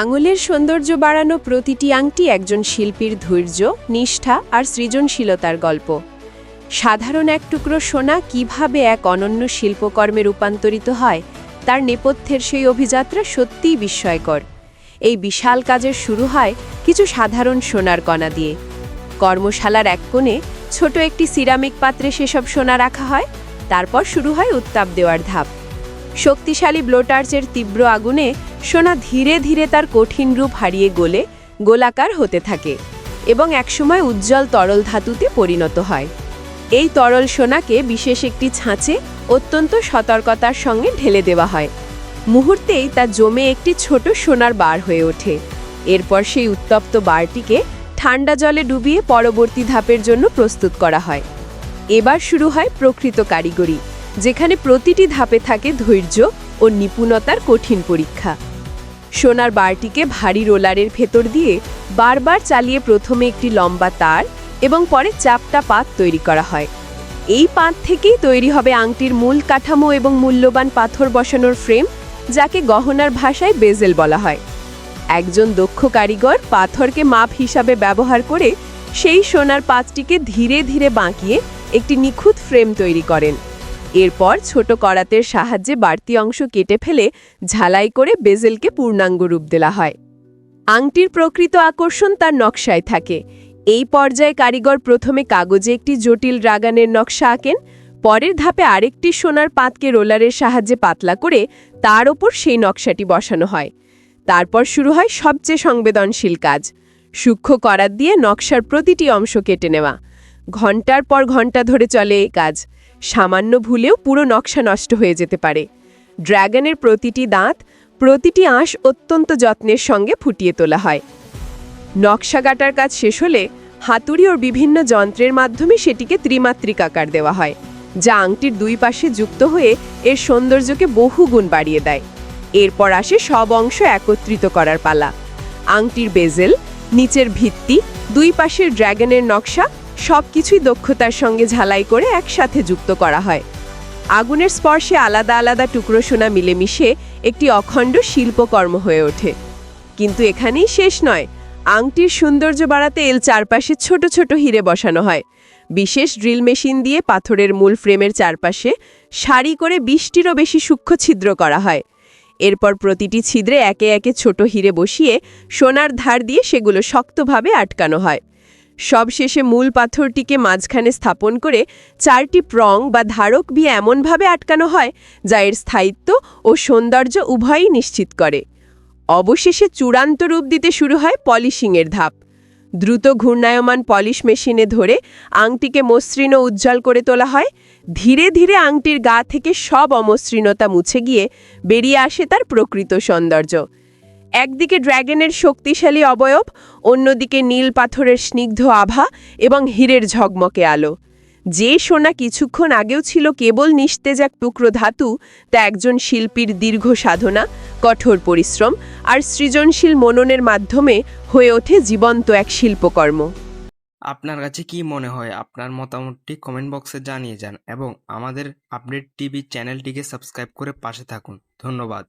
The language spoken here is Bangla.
আঙুলের সৌন্দর্য বাড়ানো প্রতিটি আংটি একজন শিল্পীর ধৈর্য, নিষ্ঠা আর সৃজনশীলতার গল্প। সাধারণ এক টুকরো সোনা কীভাবে এক অনন্য শিল্পকর্মে রূপান্তরিত হয়, তার নেপথ্যের সেই অভিযাত্রা সত্যিই বিস্ময়কর। এই বিশাল কাজের শুরু হয় কিছু সাধারণ সোনার কণা দিয়ে। কর্মশালার এক কোণে ছোট একটি সিরামিক পাত্রে সেসব সোনা রাখা হয়, তারপর শুরু হয় উত্তাপ দেওয়ার ধাপ। শক্তিশালী ব্লোটার্চের তীব্র আগুনে সোনা ধীরে ধীরে তার কঠিন রূপ হারিয়ে গলে গোলাকার হতে থাকে এবং একসময় উজ্জ্বল তরল ধাতুতে পরিণত হয়। এই তরল সোনাকে বিশেষ একটি ছাঁচে অত্যন্ত সতর্কতার সঙ্গে ঢেলে দেওয়া হয়। মুহূর্তেই তা জমে একটি ছোট সোনার বার হয়ে ওঠে। এরপর সেই উত্তপ্ত বারটিকে ঠান্ডা জলে ডুবিয়ে পরবর্তী ধাপের জন্য প্রস্তুত করা হয়। এবার শুরু হয় প্রকৃত কারিগরি। যেখানে প্রতিটি ধাপে থাকে ধৈর্য ও নিপুণতার কঠিন পরীক্ষা। সোনার বারটিকে ভারী রোলারের ভেতর দিয়ে বারবার চালিয়ে প্রথমে একটি লম্বা তার এবং পরে চাপটা পাত তৈরি করা হয়। এই পাত থেকেই তৈরি হবে আংটির মূল কাঠামো এবং মূল্যবান পাথর বসানোর ফ্রেম, যাকে গহনার ভাষায় বেজেল বলা হয়। একজন দক্ষ কারিগর পাথরকে মাপ হিসাবে ব্যবহার করে সেই সোনার পাতটিকে ধীরে ধীরে বাঁকিয়ে একটি নিখুঁত ফ্রেম তৈরি করেন। এরপর ছোট করাতের সাহায্যে বাড়তি অংশ কেটে ফেলে ঝালাই করে বেজেলকে পূর্ণাঙ্গ রূপ দেওয়া হয়। আংটির প্রকৃত আকর্ষণ তার নকশায় থাকে। এই পর্যায়ে কারিগর প্রথমে কাগজে একটি জটিল রাগানের নকশা আঁকেন, পরের ধাপে আরেকটি সোনার পাতকে রোলারের সাহায্যে পাতলা করে তার ওপর সেই নকশাটি বসানো হয়। তারপর শুরু হয় সবচেয়ে সংবেদনশীল কাজ। সূক্ষ্ম করাত দিয়ে নকশার প্রতিটি অংশ কেটে নেওয়া। ঘণ্টার পর ঘণ্টা ধরে চলে এই কাজ। সামান্য ভুলেও পুরো নকশা নষ্ট হয়ে যেতে পারে। ড্র্যাগনের প্রতিটি দাঁত, প্রতিটি আঁশ অত্যন্ত যত্নের সঙ্গে ফুটিয়ে তোলা হয়। নকশা কাটার কাজ শেষ হলে হাতুড়ি ওর বিভিন্ন যন্ত্রের মাধ্যমে সেটিকে ত্রিমাত্রিক আকার দেওয়া হয়, যা আংটির দুই পাশে যুক্ত হয়ে এর সৌন্দর্যকে বহুগুণ বাড়িয়ে দেয়। এরপর আসে সব অংশ একত্রিত করার পালা। আংটির বেজেল, নিচের ভিত্তি, দুই পাশের ড্র্যাগনের নকশা সবকিছুই দক্ষতার সঙ্গে ঝালাই করে একসাথে যুক্ত করা হয়। আগুনের স্পর্শে আলাদা আলাদা টুকরো সোনা মিলেমিশে একটি অখণ্ড শিল্পকর্ম হয়ে ওঠে। কিন্তু এখানেই শেষ নয়। আংটির সৌন্দর্য বাড়াতে এল চারপাশে ছোট ছোট হিরে বসানো হয়। বিশেষ ড্রিল মেশিন দিয়ে পাথরের মূল ফ্রেমের চারপাশে সারি করে বিশটিরও বেশি সূক্ষ্ম ছিদ্র করা হয়। এরপর প্রতিটি ছিদ্রে একে একে ছোট হিরে বসিয়ে সোনার ধার দিয়ে সেগুলো শক্তভাবে আটকানো হয়। সবশেষে মূল পাথরটিকে মাঝখানে স্থাপন করে চারটি প্রং বা ধারক বিয়ে এমনভাবে আটকানো হয়, যা এর স্থায়িত্ব ও সৌন্দর্য উভয়ই নিশ্চিত করে। অবশেষে চূড়ান্ত রূপ দিতে শুরু হয় পলিশিংয়ের ধাপ। দ্রুত ঘূর্ণায়মান পলিশ মেশিনে ধরে আংটিকে মসৃণ উজ্জ্বল করে তোলা হয়। ধীরে ধীরে আংটির গা থেকে সব অমসৃণতা মুছে গিয়ে বেরিয়ে আসে তার প্রকৃত সৌন্দর্য। একদিকে ড্র্যাগনের শক্তিশালী অবয়ব, অন্যদিকে নীল পাথরের স্নিগ্ধ আভা এবং হীরের ঝকমকে আলো। যে সোনা কিছুক্ষণ আগেও ছিল কেবল নিস্তেজ এক টুকরো ধাতু, তা একজন শিল্পীর দীর্ঘ সাধনা, কঠোর পরিশ্রম আর সৃজনশীল মননের মাধ্যমে হয়ে ওঠে জীবন্ত এক শিল্পকর্ম। আপনার কাছে কি মনে হয়? আপনার মতামতটি কমেন্ট বক্সে জানিয়ে যান এবং আমাদের আপডেট টিভি চ্যানেলটিকে সাবস্ক্রাইব করে পাশে থাকুন। ধন্যবাদ।